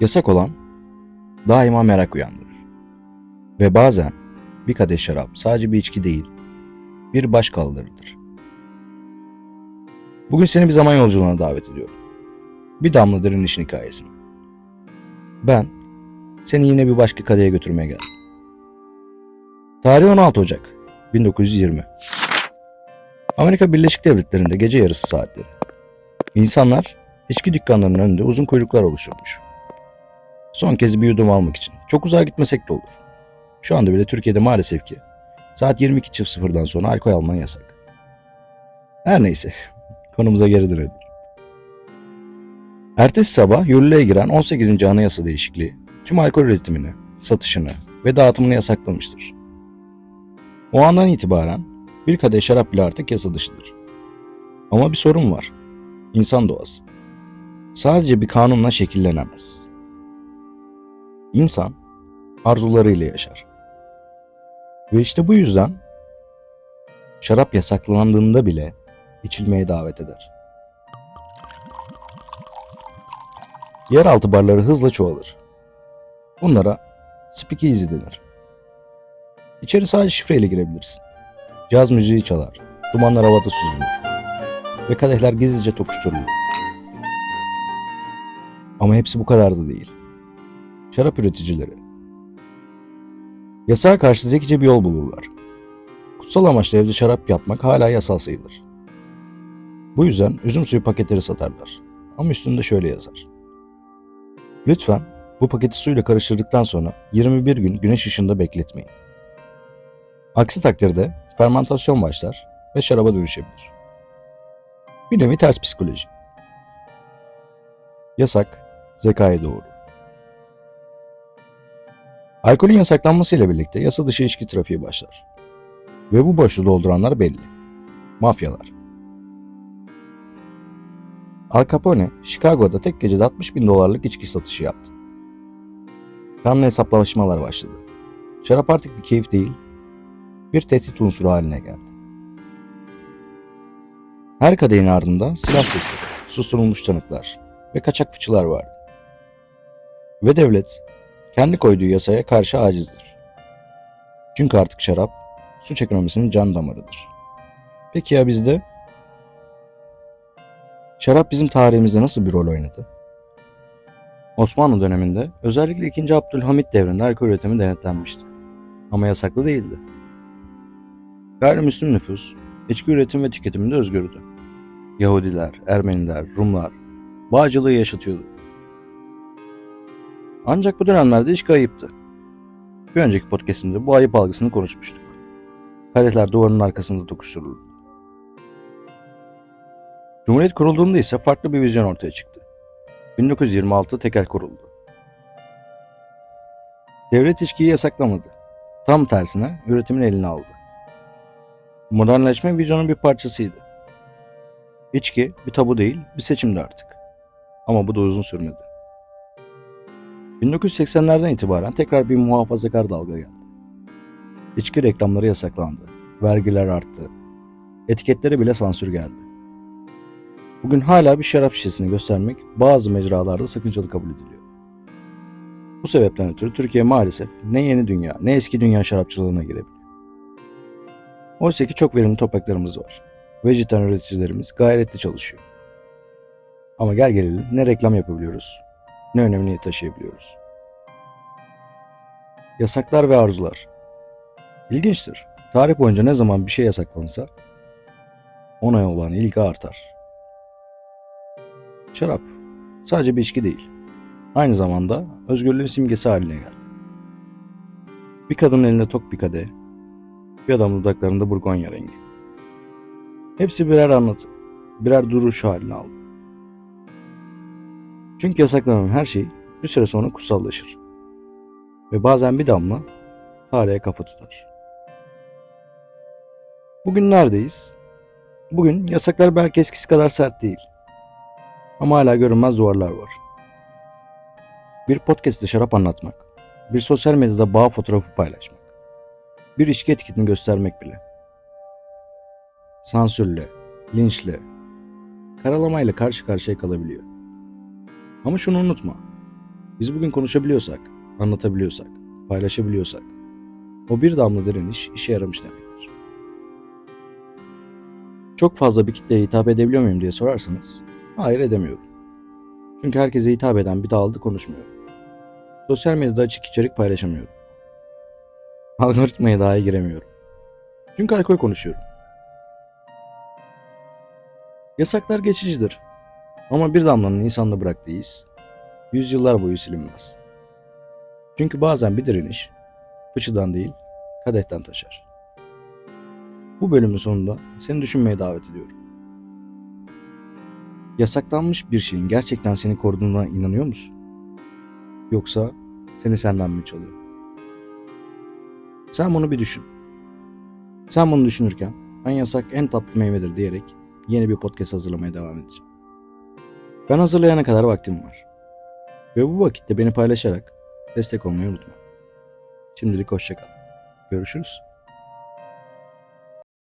Yasak olan daima merak uyandırır. Ve bazen bir kadeh şarap sadece bir içki değil, bir baş kaldırıdır. Bugün seni bir zaman yolculuğuna davet ediyorum. Bir damla derin işin hikayesine. Ben seni yine bir başka kadeye götürmeye geldim. Tarih 16 Ocak 1920. Amerika Birleşik Devletleri'nde gece yarısı saatleri. İnsanlar içki dükkanlarının önünde uzun kuyruklar oluşturmuş. Son kez bir yudum almak için. Çok uzağa gitmesek de olur. Şu anda bile Türkiye'de maalesef ki saat 22.00'dan sonra alkol alman yasak. Her neyse konumuza geri dönelim. Ertesi sabah yürürlüğe giren 18. Anayasa değişikliği tüm alkol üretimini, satışını ve dağıtımını yasaklamıştır. O andan itibaren bir kadeh şarap bile artık yasa dışıdır. Ama bir sorun var. İnsan doğası. Sadece bir kanunla şekillenemez. İnsan arzularıyla yaşar. Ve işte bu yüzden şarap yasaklandığında bile içilmeye davet eder. Yeraltı barları hızla çoğalır. Bunlara speakeasy denir. İçeri sadece şifreyle girebilirsin. Caz müziği çalar, dumanlar havada süzülür ve kadehler gizlice tokuşturulur. Ama hepsi bu kadar da değil. Şarap üreticileri yasağa karşı zekice bir yol bulurlar. Kutsal amaçla evde şarap yapmak hala yasal sayılır. Bu yüzden üzüm suyu paketleri satarlar. Ama üstünde şöyle yazar. Lütfen bu paketi suyla karıştırdıktan sonra 21 gün güneş ışığında bekletmeyin. Aksi takdirde fermentasyon başlar ve şaraba dönüşebilir. Bir nevi ters psikoloji. Yasak, zekayı doğurur. Alkolün yasaklanmasıyla birlikte yasa dışı içki trafiği başlar. Ve bu boşluğu dolduranlar belli. Mafyalar. Al Capone, Chicago'da tek gecede 60 bin dolarlık içki satışı yaptı. Kanlı hesaplaşmalar başladı. Şarap artık bir keyif değil, bir tehdit unsuru haline geldi. Her kadehin ardında silah sesi, susturulmuş tanıklar ve kaçak fıçılar vardı. Ve devlet kendi koyduğu yasaya karşı acizdir. Çünkü artık şarap suç ekonomisinin can damarıdır. Peki ya bizde? Şarap bizim tarihimizde nasıl bir rol oynadı? Osmanlı döneminde özellikle 2. Abdülhamit devrinde alkol üretimi denetlenmişti. Ama yasaklı değildi. Gayrimüslim nüfus, içki üretim ve tüketiminde özgürdü. Yahudiler, Ermeniler, Rumlar bağcılığı yaşatıyordu. Ancak bu dönemlerde içki ayıptı. Bir önceki podcastimde bu ayıp algısını konuşmuştuk. Kadehler duvarın arkasında tokuşturuldu. Cumhuriyet kurulduğunda ise farklı bir vizyon ortaya çıktı. 1926'da tekel kuruldu. Devlet içkiyi yasaklamadı. Tam tersine üretimin eline aldı. Modernleşme vizyonun bir parçasıydı. İçki bir tabu değil, bir seçimdi artık. Ama bu da uzun sürmedi. 1980'lerden itibaren tekrar bir muhafazakar dalga geldi. İçki reklamları yasaklandı. Vergiler arttı. Etiketlere bile sansür geldi. Bugün hala bir şarap şişesini göstermek bazı mecralarda sakıncalı kabul ediliyor. Bu sebepten ötürü Türkiye maalesef ne yeni dünya ne eski dünya şarapçılığına girebiliyor. Oysa ki çok verimli topraklarımız var. Vejetaryen üreticilerimiz gayretli çalışıyor. Ama gel gelelim ne reklam yapabiliyoruz, ne önemini taşıyabiliyoruz. Yasaklar ve arzular. İlginçtir. Tarih boyunca ne zaman bir şey yasaklansa ona olan ilgi artar. Şarap sadece bir içki değil. Aynı zamanda özgürlüğün simgesi haline geldi. Bir kadının elinde tok bir kadeh, bir adamın dudaklarında burgonya rengi. Hepsi birer anlatı, birer duruş haline aldı. Çünkü yasaklanan her şey bir süre sonra kutsallaşır. Ve bazen bir damla tarihe kafa tutar. Bugün neredeyiz? Bugün yasaklar belki eskisi kadar sert değil. Ama hala görünmez duvarlar var. Bir podcast'te şarap anlatmak, bir sosyal medyada bağ fotoğrafı paylaşmak, bir içki etiketini göstermek bile. Sansürle, linçle, karalamayla karşı karşıya kalabiliyor. Ama şunu unutma. Biz bugün konuşabiliyorsak, anlatabiliyorsak, paylaşabiliyorsak, o bir damla direniş işe yaramış demektir. Çok fazla bir kitleye hitap edebiliyor muyum diye sorarsanız, hayır edemiyorum. Çünkü herkese hitap eden bir dalda konuşmuyorum. Sosyal medyada açık içerik paylaşamıyorum. Algoritmaya dahi giremiyorum. Çünkü alkol konuşuyorum. Yasaklar geçicidir. Ama bir damlanın insanda bıraktığı iz, yüzyıllar boyu silinmez. Çünkü bazen bir direniş, fıçıdan değil, kadehten taşar. Bu bölümün sonunda seni düşünmeye davet ediyorum. Yasaklanmış bir şeyin gerçekten seni koruduğuna inanıyor musun? Yoksa seni senden mi çalıyor? Sen bunu bir düşün. Sen bunu düşünürken ben yasak en tatlı meyvedir diyerek yeni bir podcast hazırlamaya devam edeceğim. Ben hazırlayana kadar vaktim var. Ve bu vakitte beni paylaşarak destek olmayı unutma. Şimdilik hoşçakal. Görüşürüz.